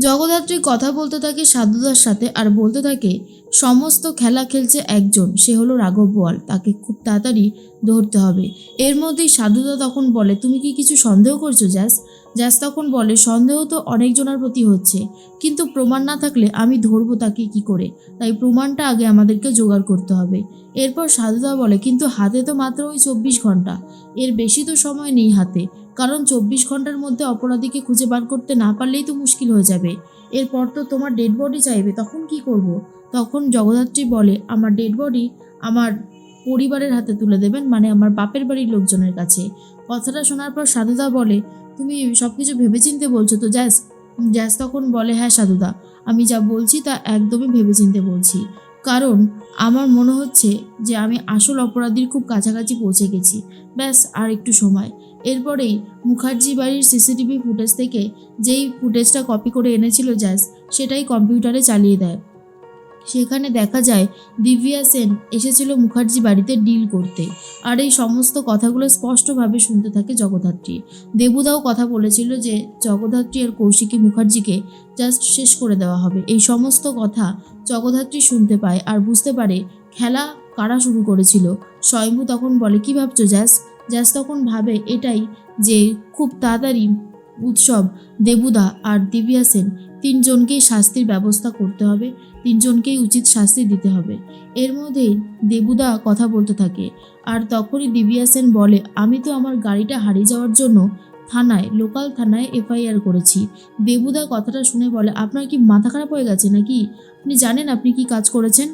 জগদ্ধাত্রী কথা বলতে থাকে সাধুদার সাথে আর বলতে থাকে, সমস্ত খেলা খেলছে একজন, সে হলো রাঘব বল। তাকে খুব তাড়াতাড়ি ধরতে হবে। এর মধ্যেই সাধুদা তখন বলে, তুমি কি কিছু সন্দেহ করছ, জ্যাস? জ্যাস তখন বলে, সন্দেহ তো অনেকজনের প্রতি হচ্ছে, কিন্তু প্রমাণ না থাকলে আমি ধরবো তাকে কি করে? তাই প্রমাণটা আগে আমাদেরকে জোগাড় করতে হবে। এরপর সাধুদা বলে, কিন্তু হাতে তো মাত্র ওই চব্বিশ ঘণ্টা এর বেশি তো সময় নেই হাতে, কারণ চব্বিশ ঘণ্টার মধ্যে অপরাধীকে খুঁজে বার করতে না পারলেই তো মুশকিল হয়ে যাবে। এরপর তো তোমার ডেড বডি চাইবে, তখন কি করব। তখন জগদ্ধাত্রী বলে, আমার ডেড বডি আমার পরিবারের হাতে তুলে দেবেন মানে আমার বাপের বাড়ির লোকজনের কাছে। কথাটা শোনার পর সাধুদা বলে, তুমি সব কিছু ভেবেচিন্তে বলছো তো, জ্যাস? জ্যাস তখন বলে হ্যাঁ সাধুদা, আমি যা বলছি তা একদমই ভেবেচিন্তে বলছি। কারণ আমার মনে হচ্ছে যে আমি আসল অপরাধীর খুব কাছাকাছি পৌঁছে গেছি। ব্যাস, আর একটু সময়। এরপরেই মুখার্জি বাড়ির সিসিটিভি ফুটেজ থেকে যেই ফুটেজটা কপি করে এনেছিল জ্যাস, সেটাই কম্পিউটারে চালিয়ে দেয়। সেখানে দেখা যায়, দিব্যা সেন এসেছিল মুখার্জি বাড়িতে ডিল করতে। আর এই সমস্ত কথাগুলো স্পষ্টভাবে শুনতে থাকে জগদ্ধাত্রী। দেবুদাও কথা বলেছিল যে, জগদ্ধাত্রী আর কৌশিকী মুখার্জিকে জাস্ট শেষ করে দেওয়া হবে। এই সমস্ত কথা জগদ্ধাত্রী শুনতে পায় আর বুঝতে পারে খেলা কারা শুরু করেছিল। স্বয়ম্ভু তখন বলে, কি ভাবছ, জ্যাস? জ্যাস তখন ভাবে, এটাই যে, খুব তাড়াতাড়ি উৎসব, দেবুদা আর দিব্যা সেন তিনজনকেই শাস্তির ব্যবস্থা করতে হবে, তিনজনকেই উচিত শাস্তি দিতে হবে। এর মধ্যেই দেবুদা কথা বলতে থাকে, আর তখনই দিব্যা সেন বলে, আমি তো আমার গাড়িটা হারিয়ে যাওয়ার জন্য থানায়, লোকাল থানায় এফআইআর করেছি। দেবুদা কথাটা শুনে বলে, আপনার কি মাথা খারাপ হয়ে গেছে নাকি? আপনি জানেন আপনি কি কাজ করেছেন?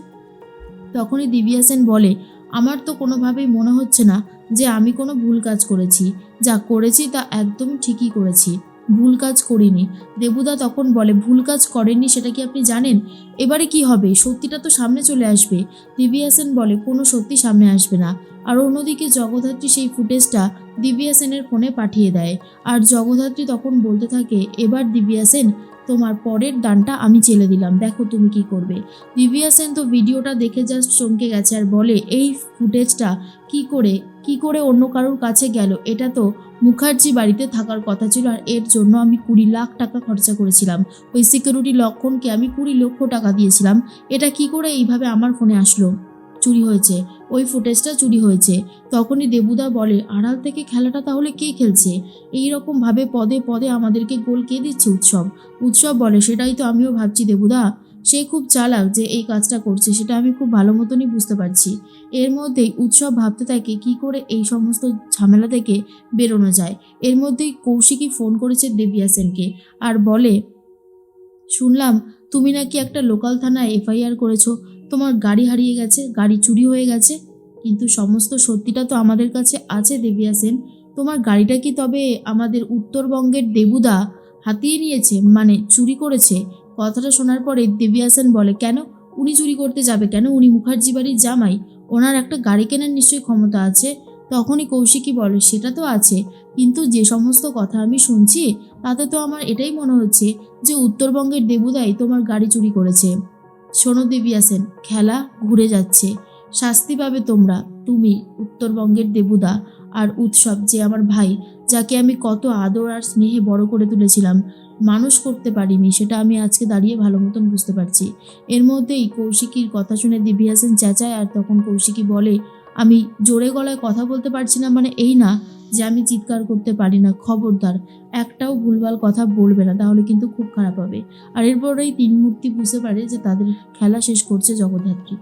তখনই দিব্যা সেন বলে, আমার তো কোনোভাবেই মনে হচ্ছে না যে আমি কোনো ভুল কাজ করেছি, যা করেছি তা একদম ঠিকই করেছি। ভুল কাজ করিনি। দেবুদা তখন বলে, ভুল কাজ করেননি, সেটা কি আপনি জানেন? এবারে কি হবে? সত্যিটা তো সামনে চলে আসবে। দিব্যা সেন বলে, কোনো সত্যি সামনে আসবে না। আর অন্যদিকে জগদ্ধাত্রী সেই ফুটেজটা দিব্যা সেনের ফোনে পাঠিয়ে দেয়। আর জগদ্ধাত্রী তখন বলতে থাকে, এবার দিব্যা সেন তোমার পরের দানটা আমি চেলে দিলাম। দেখো তুমি কি করবে। দিব্যা সেন তো ভিডিওটা দেখে জাস্ট চমকে গেছে আর বলে, এই ফুটেজটা কি করে কি করে অন্য কারোর কাছে গেল? এটা তো মুখার্জি বাড়িতে থাকার কথা ছিল আর এর জন্য আমি কুড়ি লাখ টাকা খরচা করেছিলাম। ওই সিকিউরিটি লক্ষণকে আমি কুড়ি লক্ষ টাকা দিয়েছিলাম। এটা কি করে এইভাবে আমার ফোনে আসলো? চুরি হয়েছে। ওই ফুটেজটা চুরি হয়েছে। তখনই দেবুদা বলে, আড়াল থেকে খেলাটা তাহলে কে খেলছে? এই রকম ভাবে পদে পদে আমাদেরকে গোল কে দিচ্ছে উৎসব? উৎসব বলে, সেটাই তো আমিও ভাবছি দেবুদা। সে খুব চালাক যে এই কাজটা করছে, সেটা আমি খুব ভালো মতনই বুঝতে পারছি। এর মধ্যেই উৎসব ভাবতে থাকে কি করে এই সমস্ত ঝামেলা থেকে বেরোনো যায়। এর মধ্যেই কৌশিকী ফোন করেছে দেবিয়া সেনকে আর বলে, শুনলাম, তুমি নাকি একটা লোকাল থানায় এফআইআর করেছ। তোমার গাড়ি হারিয়ে গেছে, গাড়ি চুরি হয়ে গেছে। কিন্তু সমস্ত সত্যিটা তো আমাদের কাছে আছে, দেবিয়া সেন। তোমার গাড়িটা কি তবে আমাদের উত্তরবঙ্গের দেবুদা হাতিয়ে নিয়েছে মানে চুরি করেছে? কথাটা শোনার পরে দেবিয়া সেন বলে, কেন? উনি চুরি করতে যাবে কেন? উনি মুখার্জি বাড়ির জামাই। ওনার একটা গাড়ি কেনার নিশ্চয়ই ক্ষমতা আছে। তখনই কৌশিকী বলে, সেটা তো আছে। কিন্তু যে সমস্ত কথা আমি শুনছি, তাতে তো আমার এটাই মনে হচ্ছে যে উত্তরবঙ্গের দেবুদাই তোমার গাড়ি চুরি করেছে। শোনো দেবিয়া সেন খেলা ঘুরে যাচ্ছে। শাস্তি পাবে তোমরা, তুমি, উত্তরবঙ্গের দেবুদা আর উৎসব যে আমার ভাই, যাকে আমি কত আদর আর স্নেহে বড় করে তুলেছিলাম, মানুষ করতে পারিনি, সেটা আমি আজকে দাঁড়িয়ে ভালো মতন বুঝতে পারছি। এর মধ্যেই কৌশিকীর কথা শুনে দিব্যা সেন চেঁচায়, আর তখন কৌশিকী বলে, আমি জোরে গলায় কথা বলতে পারছি না মানে এই না যে আমি চিৎকার করতে পারি না, খবরদার। একটাও ভুলভাল কথা বলবে না, তাহলে কিন্তু খুব খারাপ হবে। আর এরপরেই তিন মূর্তি বুঝতে পারে যে তাদের খেলা শেষ করছে জগদ্ধাত্রী।